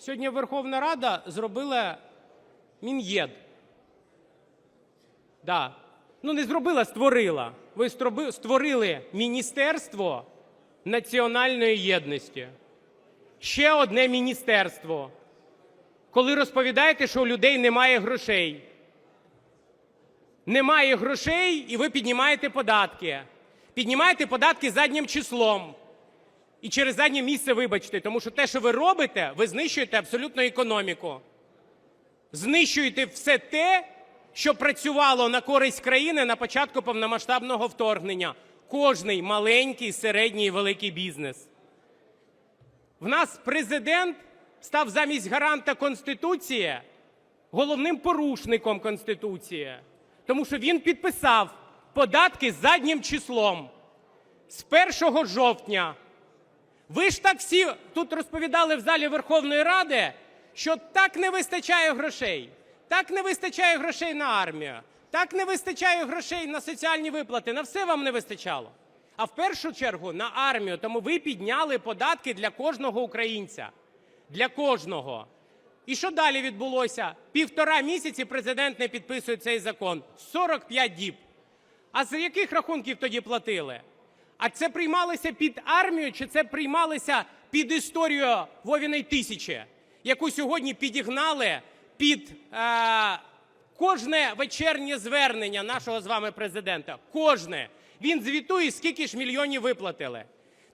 Сьогодні Верховна Рада зробила Мін'єд. Да. Ну, не зробила, створила. Ви створили Міністерство національної єдності. Ще одне міністерство. Коли розповідаєте, що у людей немає грошей. Немає грошей, і ви піднімаєте податки. Піднімаєте податки заднім числом. І через заднє місце вибачте, тому що те, що ви робите, ви знищуєте абсолютно економіку. Знищуєте все те, що працювало на користь країни на початку повномасштабного вторгнення. Кожний маленький, середній і великий бізнес. В нас президент став замість гаранта Конституції головним порушником Конституції, тому що він підписав податки заднім числом з 1 жовтня. Ви ж так всі тут розповідали в залі Верховної Ради, що так не вистачає грошей, так не вистачає грошей на армію, так не вистачає грошей на соціальні виплати, на все вам не вистачало. А в першу чергу на армію, тому ви підняли податки для кожного українця. Для кожного. І що далі відбулося? Півтора місяці президент не підписує цей закон. 45 діб. А з яких рахунків тоді платили? А це приймалося під армію, чи це приймалося під історію Вовіної тисячі, яку сьогодні підігнали під е, кожне вечірнє звернення нашого з вами президента? Кожне. Він звітує, скільки ж мільйонів виплатили.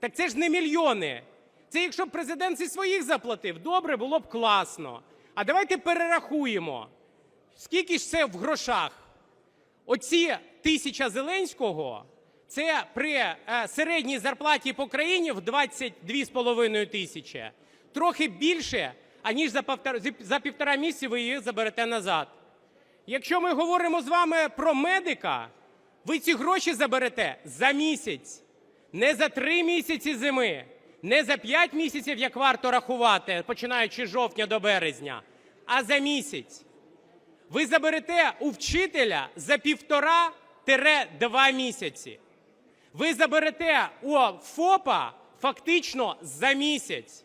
Так це ж не мільйони. Це якщо б президент зі своїх заплатив, добре, було б класно. А давайте перерахуємо, скільки ж це в грошах. Оці тисяча Зеленського це при е, середній зарплаті по країні в 22,5 тисячі. Трохи більше, аніж за півтора, місяці ви її заберете назад. Якщо ми говоримо з вами про медика, ви ці гроші заберете за місяць, не за три місяці зими, не за п'ять місяців, як варто рахувати, починаючи з жовтня до березня, а за місяць. Ви заберете у вчителя за півтора-два місяці. Ви заберете у ФОПа фактично за місяць.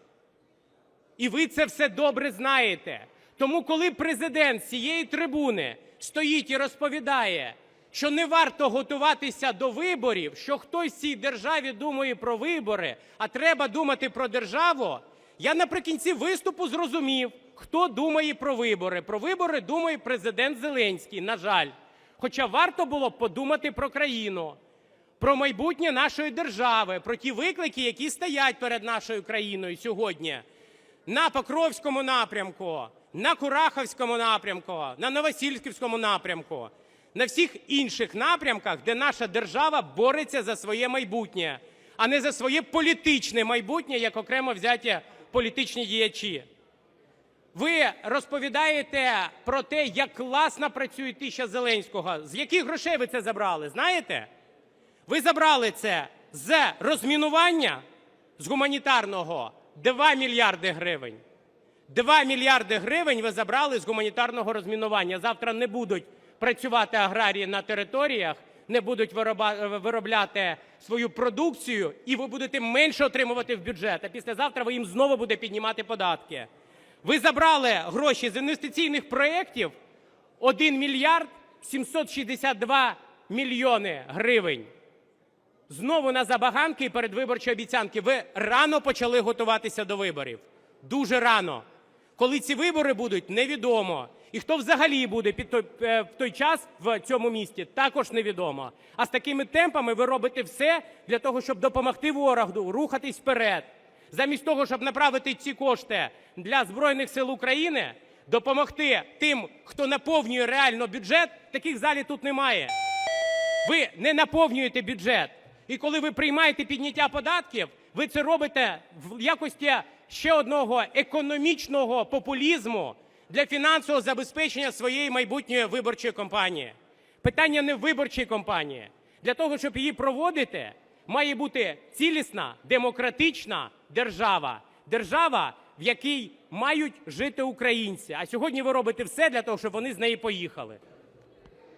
І ви це все добре знаєте. Тому, коли президент цієї трибуни стоїть і розповідає, що не варто готуватися до виборів, що хтось в цій державі думає про вибори, а треба думати про державу, я наприкінці виступу зрозумів, хто думає про вибори. Про вибори думає президент Зеленський, на жаль. Хоча варто було подумати про країну, про майбутнє нашої держави, про ті виклики, які стоять перед нашою країною сьогодні на Покровському напрямку, на Кураховському напрямку, на Новосільківському напрямку, на всіх інших напрямках, де наша держава бореться за своє майбутнє, а не за своє політичне майбутнє, як окремо взяті політичні діячі. Ви розповідаєте про те, як класно працює тисяча Зеленського. З яких грошей ви це забрали? Знаєте? Ви забрали це з розмінування з гуманітарного 2 мільярди гривень. 2 мільярди гривень ви забрали з гуманітарного розмінування. Завтра не будуть працювати аграрії на територіях, не будуть виробляти свою продукцію, і ви будете менше отримувати в бюджет. А післязавтра ви їм знову будете піднімати податки. Ви забрали гроші з інвестиційних проєктів 1 мільярд 762 мільйони гривень. Знову на забаганки і передвиборчі обіцянки. Ви рано почали готуватися до виборів. Дуже рано. Коли ці вибори будуть, невідомо. І хто взагалі буде під той, е, в той час в цьому місті, також невідомо. А з такими темпами ви робите все для того, щоб допомогти ворогу рухатись вперед. Замість того, щоб направити ці кошти для Збройних сил України, допомогти тим, хто наповнює реально бюджет, таких залі тут немає. Ви не наповнюєте бюджет. І коли ви приймаєте підняття податків, ви це робите в якості ще одного економічного популізму для фінансового забезпечення своєї майбутньої виборчої кампанії. Питання не в виборчій кампанії. Для того, щоб її проводити, має бути цілісна демократична держава. Держава, в якій мають жити українці. А сьогодні ви робите все для того, щоб вони з неї поїхали.